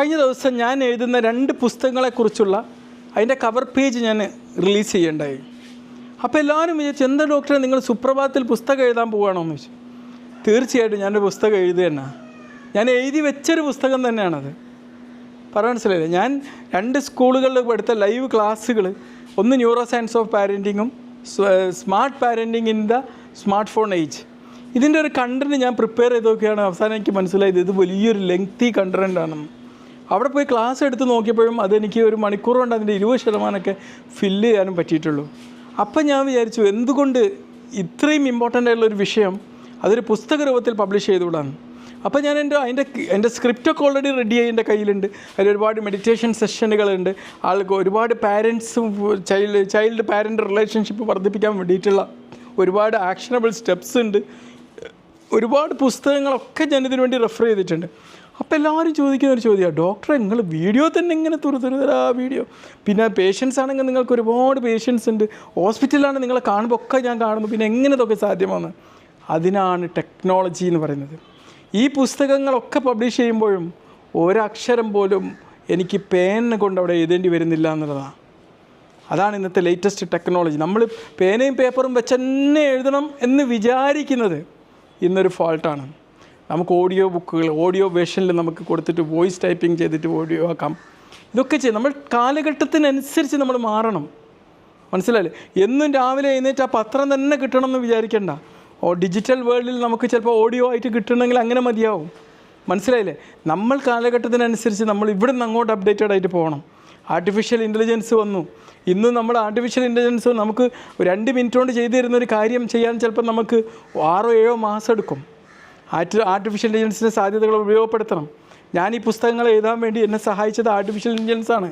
കഴിഞ്ഞ ദിവസം ഞാൻ എഴുതുന്ന രണ്ട് പുസ്തകങ്ങളെക്കുറിച്ചുള്ള അതിന്റെ കവർ പേജ് ഞാൻ റിലീസ് ചെയ്യേണ്ടായി. അപ്പോൾ എല്ലാവരും വിചാരിച്ചു എന്താ ഡോക്ടറെ നിങ്ങൾ സുപ്രഭാതത്തിൽ പുസ്തകം എഴുതാൻ പോവുകയാണോ? എന്ന് ചോദിച്ചു. തീർച്ചയായിട്ടും ഞാനൊരു പുസ്തകം എഴുതുകയാണ് ഞാൻ എഴുതി വെച്ചൊരു പുസ്തകം തന്നെയാണത്. പറയാൻ മനസ്സിലായില്ലേ? ഞാൻ രണ്ട് സ്കൂളുകളിൽ എടുത്ത ലൈവ് ക്ലാസ്സുകൾ ഒന്ന് neuroscience of പാരന്റിങ്ങും smart parenting in the smartphone age ഇതിന്റെ ഒരു കണ്ടന്റ് ഞാൻ പ്രിപ്പയർ ചെയ്ത് നോക്കിയാണ്. അവസാനം എനിക്ക് മനസ്സിലായത് ഇത് വലിയൊരു ലെങ്തി കണ്ടന്റ് ആണെന്ന് അവിടെ പോയി ക്ലാസ് എടുത്ത് നോക്കിയപ്പോഴും അതെനിക്ക് ഒരു മണിക്കൂർ കൊണ്ട് അതിന്റെ ഇരുപത് ശതമാനമൊക്കെ ഫില്ല് ചെയ്യാനും പറ്റിയിട്ടുള്ളൂ. അപ്പം ഞാൻ വിചാരിച്ചു എന്തുകൊണ്ട് ഇത്രയും ഇമ്പോർട്ടന്റ് ആയിട്ടുള്ള ഒരു വിഷയം അതൊരു പുസ്തക രൂപത്തിൽ പബ്ലിഷ് ചെയ്തുകൂടാന്ന്? അപ്പോൾ ഞാൻ എന്റെ അതിന്റെ എന്റെ സ്ക്രിപ്റ്റൊക്കെ ഓൾറെഡി റെഡി ആയി എന്റെ കയ്യിലുണ്ട്. അതിൽ ഒരുപാട് മെഡിറ്റേഷൻ സെഷനുകളുണ്ട് ആൾക്ക് ഒരുപാട് പാരൻസും ചൈൽഡ് ചൈൽഡ് പാരന്റ് റിലേഷൻഷിപ്പ് വർദ്ധിപ്പിക്കാൻ വേണ്ടിയിട്ടുള്ള ഒരുപാട് ആക്ഷനബിൾ സ്റ്റെപ്സ് ഉണ്ട്. ഒരുപാട് പുസ്തകങ്ങളൊക്കെ ഞാൻ ഇതിനു വേണ്ടി റെഫർ ചെയ്തിട്ടുണ്ട്. അപ്പോൾ എല്ലാവരും ചോദിക്കുന്ന ഒരു ചോദ്യമാണ് ഡോക്ടറെ നിങ്ങൾ വീഡിയോ തന്നെ ഇങ്ങനെ തുറ തുറതരാ വീഡിയോ. പിന്നെ പേഷ്യൻസ് ആണെങ്കിൽ നിങ്ങൾക്ക് ഒരുപാട് പേഷ്യൻസ് ഉണ്ട്. ഹോസ്പിറ്റലിലാണ് നിങ്ങളെ കാണുമ്പോൾ ഒക്കെ ഞാൻ കാണുന്നു. പിന്നെ എങ്ങനെ ഇതൊക്കെ സാധ്യമാണ്? അതിനാണ് ടെക്നോളജി എന്ന് പറയുന്നത്. ഈ പുസ്തകങ്ങളൊക്കെ പബ്ലിഷ് ചെയ്യുമ്പോഴും ഒരക്ഷരം പോലും എനിക്ക് പേന കൊണ്ട് അവിടെ എഴുതേണ്ടി വരുന്നില്ല എന്നുള്ളതാണ് അതാണ് ഇന്നത്തെ ലേറ്റസ്റ്റ് ടെക്നോളജി നമ്മൾ പേനയും പേപ്പറും വെച്ച് തന്നെ എഴുതണം എന്ന് വിചാരിക്കുന്നത് ഇന്നൊരു ഫോൾട്ടാണ് നമുക്ക് ഓഡിയോ ബുക്കുകൾ ഓഡിയോ വേഷനിൽ നമുക്ക് കൊടുത്തിട്ട് വോയിസ് ടൈപ്പിംഗ് ചെയ്തിട്ട് ഓഡിയോ ആക്കാം. ഇതൊക്കെ ചെയ്യും നമ്മൾ കാലഘട്ടത്തിനനുസരിച്ച് നമ്മൾ മാറണം. മനസ്സിലായില്ലേ? എന്നും രാവിലെ എഴുന്നേറ്റ് ആ പത്രം തന്നെ കിട്ടണം എന്ന് വിചാരിക്കേണ്ട. ഓ ഡിജിറ്റൽ വേൾഡിൽ നമുക്ക് ചിലപ്പോൾ ഓഡിയോ ആയിട്ട് കിട്ടണമെങ്കിൽ അങ്ങനെ മതിയാവും. മനസ്സിലായില്ലേ? നമ്മൾ കാലഘട്ടത്തിനനുസരിച്ച് നമ്മൾ ഇവിടെ നിന്ന് അങ്ങോട്ട് അപ്ഡേറ്റഡ് ആയിട്ട് പോകണം. ആർട്ടിഫിഷ്യൽ ഇന്റലിജൻസ് വന്നു. ഇന്ന് നമ്മൾ ആർട്ടിഫിഷ്യൽ ഇന്റലിജൻസ് നമുക്ക് രണ്ട് മിനിറ്റ് കൊണ്ട് ചെയ്തു തരുന്ന ഒരു കാര്യം ചെയ്യാൻ ചിലപ്പോൾ നമുക്ക് ആറോ ഏഴോ മാസം എടുക്കും. ആർട്ടി ആർട്ടിഫിഷ്യൽ ഇന്റലിജൻസിന്റെ സാധ്യതകൾ ഉപയോഗപ്പെടുത്തണം. ഞാൻ ഈ പുസ്തകങ്ങൾ എഴുതാൻ വേണ്ടി എന്നെ സഹായിച്ചത് ആർട്ടിഫിഷ്യൽ ഇന്റലിജൻസ് ആണ്.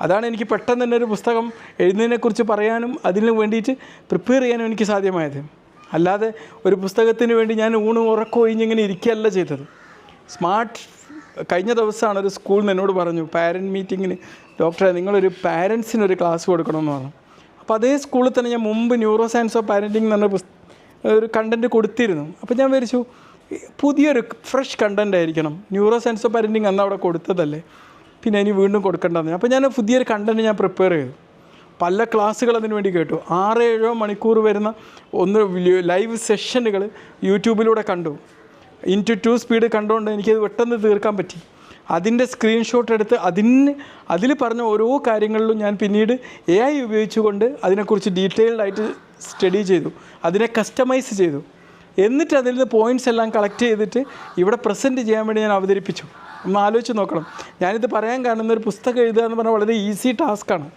അതാണ് എനിക്ക് പെട്ടെന്ന് തന്നെ ഒരു പുസ്തകം എഴുതുന്നതിനെക്കുറിച്ച് പറയാനും അതിന് വേണ്ടിയിട്ട് പ്രിപ്പയർ ചെയ്യാനും എനിക്ക് സാധ്യമായത്. അല്ലാതെ ഒരു പുസ്തകത്തിന് വേണ്ടി ഞാൻ ഊണും ഉറക്കവും ഒഴിഞ്ഞിങ്ങനെ ഇരിക്കുകയല്ല ചെയ്തത്. സ്മാർട്ട് കഴിഞ്ഞ ദിവസമാണ് ഒരു സ്കൂളിൽ എന്നോട് പറഞ്ഞു പാരന്റ് മീറ്റിങ്ങിന് ഡോക്ടറെ നിങ്ങളൊരു പാരൻസിന് ഒരു ക്ലാസ് കൊടുക്കണമെന്ന് പറഞ്ഞു. അപ്പോൾ അതേ സ്കൂളിൽ തന്നെ ഞാൻ മുമ്പ് ന്യൂറോ സയൻസ് ഓഫ് പാരന്റിങ് എന്ന് പറഞ്ഞ ഒരു കണ്ടന്റ് കൊടുത്തിരുന്നു. അപ്പോൾ ഞാൻ വിചാരിച്ചു പുതിയൊരു ഫ്രഷ് കണ്ടന്റ് ആയിരിക്കണം. ന്യൂറോ സയൻസ് ഓഫ് പാരന്റിങ് അന്ന് അവിടെ കൊടുത്തതല്ലേ. പിന്നെ ഇനി വീണ്ടും കൊടുക്കേണ്ടതെന്ന് അപ്പോൾ ഞാൻ പുതിയൊരു കണ്ടന്റ് ഞാൻ പ്രിപ്പയർ ചെയ്തു. പല ക്ലാസ്സുകൾ അതിന് വേണ്ടി കേട്ടു. ആറ് ഏഴോ മണിക്കൂർ വരുന്ന ഒന്ന് ലൈവ് സെഷനുകൾ യൂട്യൂബിലൂടെ കണ്ടു. ഇന്റു ടു സ്പീഡ് കണ്ടുകൊണ്ട് എനിക്കത് പെട്ടെന്ന് തീർക്കാൻ പറ്റി. അതിന്റെ സ്ക്രീൻഷോട്ട് എടുത്ത് അതിന് അതിൽ പറഞ്ഞ ഓരോ കാര്യങ്ങളിലും ഞാൻ പിന്നീട് എ ഐ ഉപയോഗിച്ചുകൊണ്ട് അതിനെക്കുറിച്ച് ഡീറ്റെയിൽഡായിട്ട് സ്റ്റഡി ചെയ്തു. അതിനെ കസ്റ്റമൈസ് ചെയ്തു. എന്നിട്ട് അതിൽ നിന്ന് പോയിന്റ്സ് എല്ലാം കളക്ട് ചെയ്തിട്ട് ഇവിടെ പ്രസന്റ് ചെയ്യാൻ വേണ്ടി ഞാൻ അവതരിപ്പിച്ചു. ഒന്ന് ആലോചിച്ച് നോക്കണം. ഞാനിത് പറയാൻ കാരണം ഒരു പുസ്തകം എഴുതുക എന്ന് പറഞ്ഞാൽ വളരെ ഈസി ടാസ്ക്കാണ്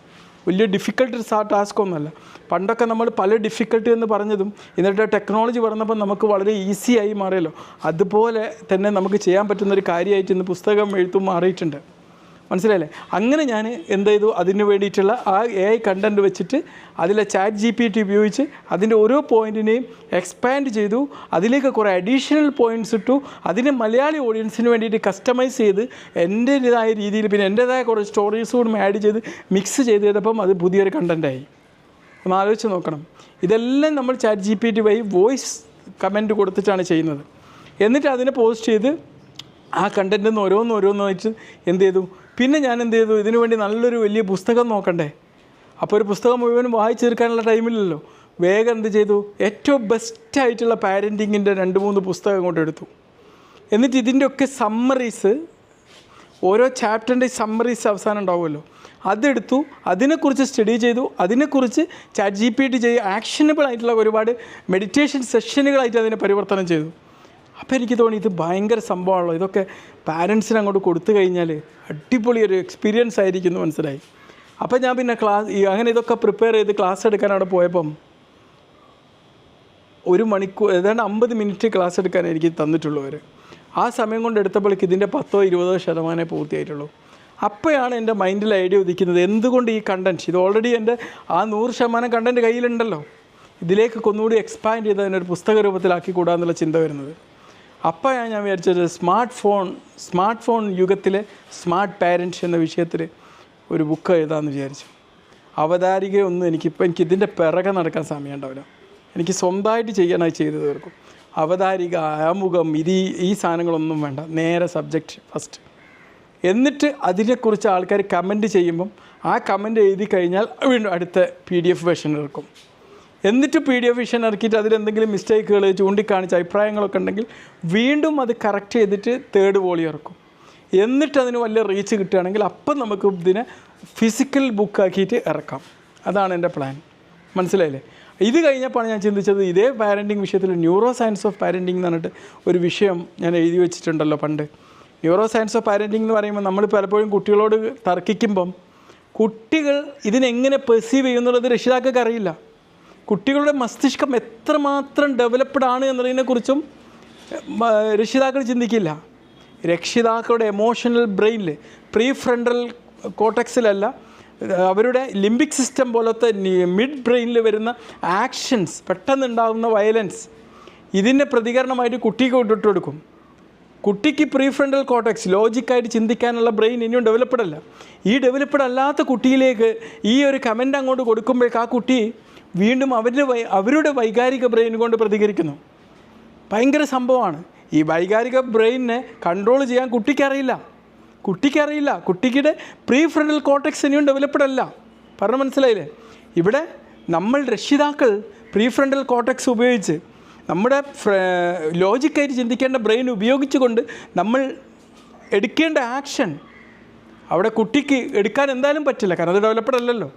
വലിയ ഡിഫിക്കൽട്ട് ടാസ്ക് ഒന്നുമല്ല. പണ്ടൊക്കെ നമ്മൾ പല ഡിഫിക്കൽട്ടി എന്ന് പറഞ്ഞതും ഇന്നത്തെ ടെക്നോളജി പറഞ്ഞപ്പോൾ നമുക്ക് വളരെ ഈസി ആയി മാറിയല്ലോ. അതുപോലെ തന്നെ നമുക്ക് ചെയ്യാൻ പറ്റുന്ന ഒരു കാര്യമായിട്ട് ഇന്ന് പുസ്തകം എഴുത്തും മാറിയിട്ടുണ്ട്. മനസ്സിലായില്ലേ? അങ്ങനെ ഞാൻ എന്ത് ചെയ്തു? അതിന് വേണ്ടിയിട്ടുള്ള ആ എ ഐ കണ്ടന്റ് വെച്ചിട്ട് അതിലെ ചാറ്റ് ജി പി ടി ഉപയോഗിച്ച് അതിന്റെ ഓരോ പോയിന്റിനെയും എക്സ്പാൻഡ് ചെയ്തു. അതിലേക്ക് കുറേ അഡീഷണൽ പോയിന്റ്സ് ഇട്ടു. അതിനെ മലയാളി ഓഡിയൻസിന് വേണ്ടിയിട്ട് കസ്റ്റമൈസ് ചെയ്ത് എന്റെതായ രീതിയിൽ പിന്നെ എന്റേതായ കുറേ സ്റ്റോറീസ് കൂടി ആഡ് ചെയ്ത് മിക്സ് ചെയ്ത് ചെയ്തപ്പം അത് പുതിയൊരു കണ്ടന്റായി ഒന്ന് ആലോചിച്ച് നോക്കണം. ഇതെല്ലാം നമ്മൾ ചാറ്റ് ജി പി ടി വഴി വോയിസ് കമന്റ് കൊടുത്തിട്ടാണ് ചെയ്യുന്നത്. എന്നിട്ട് അതിനെ പോസ്റ്റ് ചെയ്ത് ആ കണ്ടന്റിൽ നിന്ന് ഓരോന്ന് ഓരോന്നായിട്ട് എന്ത് ചെയ്തു? പിന്നെ ഞാൻ എന്ത് ചെയ്തു? ഇതിനു വേണ്ടി നല്ലൊരു വലിയ പുസ്തകം നോക്കണ്ടേ? അപ്പോൾ ഒരു പുസ്തകം മുഴുവനും വായിച്ചു തീർക്കാനുള്ള ടൈമില്ലല്ലോ വേഗം എന്ത് ചെയ്തു? ഏറ്റവും ബെസ്റ്റായിട്ടുള്ള പാരന്റിങ്ങിന്റെ രണ്ട് മൂന്ന് പുസ്തകം കൊണ്ട് എടുത്തു. എന്നിട്ട് ഇതിന്റെയൊക്കെ സമ്മറീസ് ഓരോ ചാപ്റ്ററിന്റെ സമ്മറീസ് അവസാനം ഉണ്ടാവുമല്ലോ. അതെടുത്തു. അതിനെക്കുറിച്ച് സ്റ്റഡി ചെയ്തു. അതിനെക്കുറിച്ച് ചാറ്റ് ജി പി ടി ചെയ്ത് ആക്ഷനബിൾ ആയിട്ടുള്ള ഒരുപാട് മെഡിറ്റേഷൻ സെഷനുകളായിട്ട് അതിനെ പരിവർത്തനം ചെയ്തു. അപ്പോൾ എനിക്ക് തോന്നി ഇത് ഭയങ്കര സംഭവമാണല്ലോ. ഇതൊക്കെ പാരൻസിന് അങ്ങോട്ട് കൊടുത്തു കഴിഞ്ഞാൽ അടിപൊളി ഒരു എക്സ്പീരിയൻസ് ആയിരിക്കും എന്ന് മനസ്സിലായി. അപ്പോൾ ഞാൻ പിന്നെ ക്ലാസ് അങ്ങനെ ഇതൊക്കെ പ്രിപ്പയർ ചെയ്ത് ക്ലാസ് എടുക്കാൻ അവിടെ പോയപ്പം ഒരു മണിക്കൂർ ഏതാണ്ട് അമ്പത് മിനിറ്റ് ക്ലാസ് എടുക്കാൻ എനിക്ക് തന്നിട്ടുള്ളൂ അവർ ആ സമയം കൊണ്ട് എടുത്തപ്പോഴേക്ക് ഇതിന്റെ പത്തോ ഇരുപതോ ശതമാനമേ പൂർത്തിയായിട്ടുള്ളൂ. അപ്പോഴാണ് എന്റെ മൈൻഡിൽ ഐഡിയ ഉദിക്കുന്നത് എന്തുകൊണ്ട് ഈ കണ്ടന്റ് ഇത് ഓൾറെഡി എന്റെ ആ നൂറ് ശതമാനം കണ്ടന്റ് കയ്യിലുണ്ടല്ലോ. ഇതിലേക്ക് ഒന്നുകൂടി എക്സ്പാൻഡ് ചെയ്ത് അതിനൊരു പുസ്തക രൂപത്തിലാക്കി കൂടാന്നുള്ള ചിന്ത വരുന്നത്. അപ്പോഴാണ് ഞാൻ വിചാരിച്ചത് സ്മാർട്ട് ഫോൺ സ്മാർട്ട് ഫോൺ യുഗത്തിലെ സ്മാർട്ട് പാരൻസ് എന്ന വിഷയത്തിൽ ഒരു ബുക്ക് എഴുതാമെന്ന് വിചാരിച്ചു. അവതാരികയൊന്നും എനിക്കിപ്പോൾ എനിക്ക് ഇതിന്റെ പിറകെ നടക്കാൻ സമയം ഉണ്ടാവില്ല. എനിക്ക് സ്വന്തമായിട്ട് ചെയ്യാനായി ചെയ്തു തീർക്കും. അവതാരിക ആമുഖം ഇത് ഈ- സാധനങ്ങളൊന്നും വേണ്ട. നേരെ സബ്ജക്റ്റ് ഫസ്റ്റ് എന്നിട്ട് അതിനെക്കുറിച്ച് ആൾക്കാർ കമന്റ് ചെയ്യുമ്പം ആ കമന്റ് എഴുതി കഴിഞ്ഞാൽ വീണ്ടും അടുത്ത പി ഡി എഫ് വെർഷൻ ഇറക്കും. എന്നിട്ട് പി ഡി എഫ് വിഷൻ ഇറക്കിയിട്ട് അതിലെന്തെങ്കിലും മിസ്റ്റേക്കുകൾ ചൂണ്ടിക്കാണിച്ച് അഭിപ്രായങ്ങളൊക്കെ ഉണ്ടെങ്കിൽ വീണ്ടും അത് കറക്റ്റ് ചെയ്തിട്ട് തേർഡ് വോളി ഇറക്കും. എന്നിട്ട് അതിന് വലിയ റീച്ച് കിട്ടുകയാണെങ്കിൽ അപ്പം നമുക്ക് ഇതിനെ ഫിസിക്കൽ ബുക്കാക്കിയിട്ട് ഇറക്കാം. അതാണ് എന്റെ പ്ലാൻ മനസ്സിലായില്ലേ? ഇത് കഴിഞ്ഞപ്പോഴാണ് ഞാൻ ചിന്തിച്ചത് ഇതേ പാരന്റിങ് വിഷയത്തിൽ ന്യൂറോ സയൻസ് ഓഫ് പാരന്റിങ് എന്ന് പറഞ്ഞിട്ട് ഒരു വിഷയം ഞാൻ എഴുതി വെച്ചിട്ടുണ്ടല്ലോ പണ്ട്. ന്യൂറോ സയൻസ് ഓഫ് പാരന്റിംഗ് എന്ന് പറയുമ്പോൾ നമ്മൾ പലപ്പോഴും കുട്ടികളോട് തർക്കിക്കുമ്പം കുട്ടികൾ ഇതിനെങ്ങനെ പെർസീവ് ചെയ്യുന്നുള്ളത് രക്ഷിതാക്കൾക്ക് അറിയില്ല. കുട്ടികളുടെ മസ്തിഷ്കം എത്രമാത്രം ഡെവലപ്ഡ് ആണ് എന്നതിനെക്കുറിച്ചും കുറിച്ചും രക്ഷിതാക്കൾ ചിന്തിക്കില്ല. രക്ഷിതാക്കളുടെ എമോഷണൽ ബ്രെയിനിൽ പ്രീ ഫ്രണ്ടൽ കോട്ടക്സിലല്ല അവരുടെ ലിംബിക് സിസ്റ്റം പോലത്തെ മിഡ് ബ്രെയിനിൽ വരുന്ന ആക്ഷൻസ് പെട്ടെന്നുണ്ടാകുന്ന വയലൻസ് ഇതിന്റെ പ്രതികരണമായിട്ട് കുട്ടിക്ക് ഇട്ടിട്ട് കൊടുക്കും. കുട്ടിക്ക് പ്രീ ഫ്രണ്ടൽ കോട്ടക്സ് ലോജിക്കായിട്ട് ചിന്തിക്കാനുള്ള ബ്രെയിൻ ഇനിയും ഡെവലപ്ഡ് അല്ല. ഈ ഡെവലപ്ഡ് അല്ലാത്ത കുട്ടിയിലേക്ക് ഈ ഒരു കമന്റ് അങ്ങോട്ട് കൊടുക്കുമ്പോഴേക്ക് ആ കുട്ടി വീണ്ടും അവരുടെ അവരുടെ വൈകാരിക ബ്രെയിൻ കൊണ്ട് പ്രതികരിക്കുന്നു. ഭയങ്കര സംഭവമാണ്. ഈ വൈകാരിക ബ്രെയിനിനെ കൺട്രോൾ ചെയ്യാൻ കുട്ടിക്കറിയില്ല കുട്ടിക്കറിയില്ല കുട്ടിക്കിടെ പ്രീ ഫ്രണ്ടൽ കോട്ടക്സ് ഇനിയും ഡെവലപ്ഡ് അല്ല. പറഞ്ഞു മനസ്സിലായില്ലേ? ഇവിടെ നമ്മൾ രക്ഷിതാക്കൾ പ്രീ ഫ്രണ്ടൽ കോട്ടക്സ് ഉപയോഗിച്ച് നമ്മുടെ ലോജിക്കായിട്ട് ചിന്തിക്കേണ്ട ബ്രെയിൻ ഉപയോഗിച്ചുകൊണ്ട് നമ്മൾ എടുക്കേണ്ട ആക്ഷൻ അവിടെ കുട്ടിക്ക് എടുക്കാൻ എന്തായാലും പറ്റില്ല. കാരണം അത് ഡെവലപ്ഡ് അല്ലല്ലോ.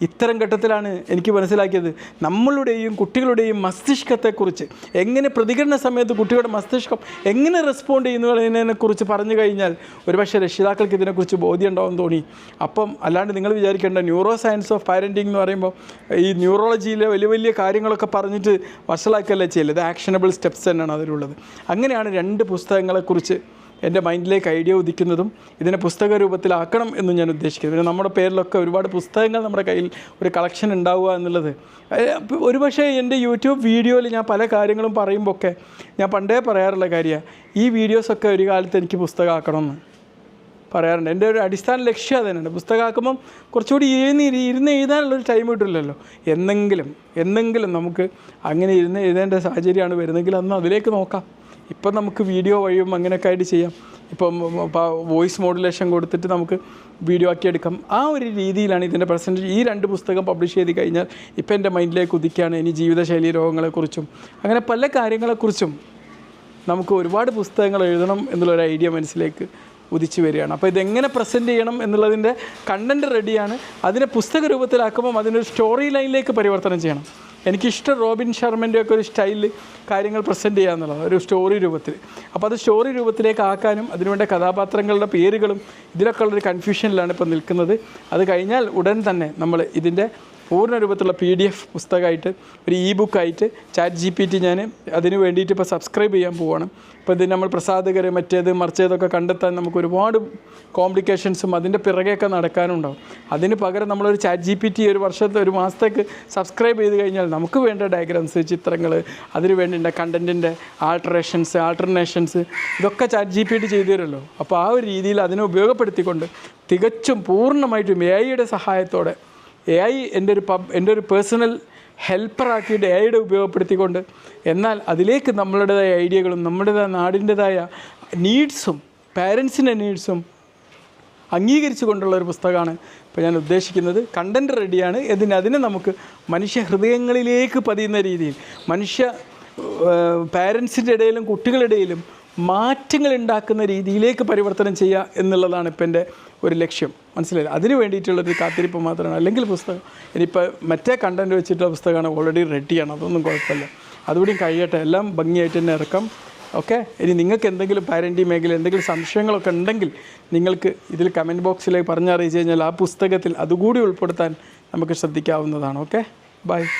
ഇത്തരം ഘട്ടത്തിലാണ് എനിക്ക് മനസ്സിലാക്കിയത്. നമ്മളുടെയും കുട്ടികളുടെയും മസ്തിഷ്കത്തെക്കുറിച്ച്. എങ്ങനെ പ്രതികരണ സമയത്ത് കുട്ടികളുടെ മസ്തിഷ്കം എങ്ങനെ റെസ്പോണ്ട് ചെയ്യുന്നു എന്നതിനെക്കുറിച്ച് പറഞ്ഞു കഴിഞ്ഞാൽ ഒരുപക്ഷെ രക്ഷിതാക്കൾക്ക് ഇതിനെക്കുറിച്ച് ബോധ്യം ഉണ്ടാവും തോന്നി. അപ്പം അല്ലാണ്ട് നിങ്ങൾ വിചാരിക്കേണ്ട ന്യൂറോ സയൻസ് ഓഫ് പാരന്റിംഗ് എന്ന് പറയുമ്പോൾ ഈ ന്യൂറോളജിയിലെ വലിയ വലിയ കാര്യങ്ങളൊക്കെ പറഞ്ഞിട്ട് വഷളാക്കല്ലേ ചെയ്യല്ലേ ഇത് ആക്ഷനബിൾ സ്റ്റെപ്സ് തന്നെയാണ് അതിലുള്ളത്. അങ്ങനെയാണ് രണ്ട് പുസ്തകങ്ങളെക്കുറിച്ച് എന്റെ മൈൻഡിലേക്ക് ഐഡിയ ഉദിക്കുന്നതും ഇതിനെ പുസ്തക രൂപത്തിലാക്കണം എന്ന് ഞാൻ ഉദ്ദേശിക്കുന്നത് പിന്നെ നമ്മുടെ പേരിലൊക്കെ ഒരുപാട് പുസ്തകങ്ങൾ നമ്മുടെ കയ്യിൽ ഒരു കളക്ഷൻ ഉണ്ടാവുക എന്നുള്ളത്. ഒരു പക്ഷേ ഒരുപക്ഷേ എന്റെ യൂട്യൂബ് വീഡിയോയിൽ ഞാൻ പല കാര്യങ്ങളും പറയുമ്പോൾ ഒക്കെ ഞാൻ പണ്ടേ പറയാറുള്ള കാര്യമാണ്. ഈ വീഡിയോസൊക്കെ ഒരു കാലത്ത് എനിക്ക് പുസ്തകമാക്കണമെന്ന് പറയാറുണ്ട്. എന്റെ ഒരു അടിസ്ഥാന ലക്ഷ്യം അത് തന്നെയാണ്. പുസ്തകമാക്കുമ്പം കുറച്ചുകൂടി ഇരുന്ന് ഇരി- ഇരുന്ന് എഴുതാനുള്ളൊരു ടൈം കിട്ടില്ലല്ലോ. എന്നെങ്കിലും എന്നെങ്കിലും നമുക്ക് അങ്ങനെ ഇരുന്ന് എഴുതേണ്ട സാഹചര്യമാണ് വരുന്നതെങ്കിൽ അന്ന് അതിലേക്ക് നോക്കാം. ഇപ്പം നമുക്ക് വീഡിയോ വഴിയും അങ്ങനെയൊക്കെ ആയിട്ട് ചെയ്യാം. ഇപ്പം വോയിസ് മോഡുലേഷൻ കൊടുത്തിട്ട് നമുക്ക് വീഡിയോ ആക്കി എടുക്കാം. ആ ഒരു രീതിയിലാണ് ഇതിന്റെ പെർസെന്റേജ് ഈ രണ്ട് പുസ്തകം പബ്ലിഷ് ചെയ്ത് കഴിഞ്ഞാൽ ഇപ്പം എന്റെ മൈൻഡിലേക്ക് ഉദിക്കുകയാണ് ഇനി ജീവിതശൈലി രോഗങ്ങളെക്കുറിച്ചും. അങ്ങനെ പല കാര്യങ്ങളെക്കുറിച്ചും നമുക്ക് ഒരുപാട് പുസ്തകങ്ങൾ എഴുതണം എന്നുള്ളൊരു ഐഡിയ മനസ്സിലേക്ക് ഉദിച്ചു വരികയാണ്. അപ്പോൾ ഇതെങ്ങനെ പ്രസന്റ് ചെയ്യണം എന്നുള്ളതിന്റെ കണ്ടന്റ് റെഡിയാണ് അതിനെ പുസ്തക രൂപത്തിലാക്കുമ്പം അതിനൊരു സ്റ്റോറി ലൈനിലേക്ക് പരിവർത്തനം ചെയ്യണം. എനിക്കിഷ്ടം റോബിൻ ശർമ്മന്റെ ഒക്കെ ഒരു സ്റ്റൈലിൽ കാര്യങ്ങൾ പ്രസന്റ് ചെയ്യുക എന്നുള്ളത് ഒരു സ്റ്റോറി രൂപത്തിൽ. അപ്പോൾ അത് സ്റ്റോറി രൂപത്തിലേക്ക് ആക്കാനും അതിനുവേണ്ട കഥാപാത്രങ്ങളുടെ പേരുകളും ഇതിലൊക്കെ ഉള്ളൊരു കൺഫ്യൂഷനിലാണ് ഇപ്പോൾ നിൽക്കുന്നത്. അത് കഴിഞ്ഞാൽ ഉടൻ തന്നെ നമ്മൾ ഇതിന്റെ പൂർണ രൂപത്തിലുള്ള പി ഡി എഫ് പുസ്തകമായിട്ട് ഒരു ഇ ബുക്കായിട്ട് ചാറ്റ് ജി പി ടി ഞാൻ അതിന് വേണ്ടിയിട്ട് ഇപ്പോൾ സബ്സ്ക്രൈബ് ചെയ്യാൻ പോവുകയാണ് ഇപ്പോൾ ഇത് നമ്മൾ പ്രസാദകരെ മറ്റേത് മറിച്ചതൊക്കെ കണ്ടെത്താൻ നമുക്ക് ഒരുപാട് കോംപ്ലിക്കേഷൻസും അതിന്റെ പിറകെയൊക്കെ നടക്കാനുണ്ടാവും. അതിന് പകരം നമ്മളൊരു ചാറ്റ് ജി പി ടി ഒരു വർഷത്തെ ഒരു മാസത്തേക്ക് സബ്സ്ക്രൈബ് ചെയ്ത് കഴിഞ്ഞാൽ നമുക്ക് വേണ്ട ഡയഗ്രാംസ് ചിത്രങ്ങൾ അതിന് വേണ്ട കണ്ടന്റിന്റെ ആൾട്ടറേഷൻസ് ആൾട്ടർനേഷൻസ് ഇതൊക്കെ ചാറ്റ് ജി പി ടി ചെയ്തു തരുമല്ലോ. അപ്പോൾ ആ ഒരു രീതിയിൽ അതിനെ ഉപയോഗപ്പെടുത്തിക്കൊണ്ട് തികച്ചും പൂർണമായിട്ടും എ ഐയുടെ സഹായത്തോടെ എ ഐ എന്റെ ഒരു പബ് എന്റെ ഒരു പേഴ്സണൽ ഹെൽപ്പറാക്കിയിട്ട് എ ഐയുടെ ഉപയോഗപ്പെടുത്തിക്കൊണ്ട് എന്നാൽ അതിലേക്ക് നമ്മളുടേതായ ഐഡിയകളും നമ്മുടേതായ നാടിന്റെതായ നീഡ്സും പാരൻസിന്റെ നീഡ്സും അംഗീകരിച്ചു കൊണ്ടുള്ള ഒരു പുസ്തകമാണ് ഇപ്പോൾ ഞാൻ ഉദ്ദേശിക്കുന്നത്. കണ്ടന്റ് റെഡിയാണ് ഇതിന് അതിനെ നമുക്ക് മനുഷ്യ ഹൃദയങ്ങളിലേക്ക് പതിയുന്ന രീതിയിൽ മനുഷ്യ പാരൻസിന്റെ ഇടയിലും കുട്ടികളുടെ ഇടയിലും മാറ്റങ്ങൾ ഉണ്ടാക്കുന്ന രീതിയിലേക്ക് പരിവർത്തനം ചെയ്യുക എന്നുള്ളതാണ് ഇപ്പം എന്റെ ഒരു ലക്ഷ്യം. മനസ്സിലായി അതിന് വേണ്ടിയിട്ടുള്ളൊരു കാത്തിരിപ്പ് മാത്രമാണ്. അല്ലെങ്കിൽ പുസ്തകം ഇനിയിപ്പോൾ മറ്റേ കണ്ടന്റ് വെച്ചിട്ടുള്ള പുസ്തകമാണ് ഓൾറെഡി റെഡിയാണ് അതൊന്നും കുഴപ്പമില്ല. അതുകൂടി കഴിയട്ടെ. എല്ലാം ഭംഗിയായിട്ട് തന്നെ ഇറക്കാം. ഓക്കെ ഇനി നിങ്ങൾക്ക് എന്തെങ്കിലും പാരന്റി മേഖല എന്തെങ്കിലും സംശയങ്ങളൊക്കെ ഉണ്ടെങ്കിൽ നിങ്ങൾക്ക് ഇതിൽ കമന്റ് ബോക്സിലേക്ക് പറഞ്ഞറിയിച്ചു കഴിഞ്ഞാൽ ആ പുസ്തകത്തിൽ അതുകൂടി ഉൾപ്പെടുത്താൻ നമുക്ക് ശ്രദ്ധിക്കാവുന്നതാണ്. Okay bye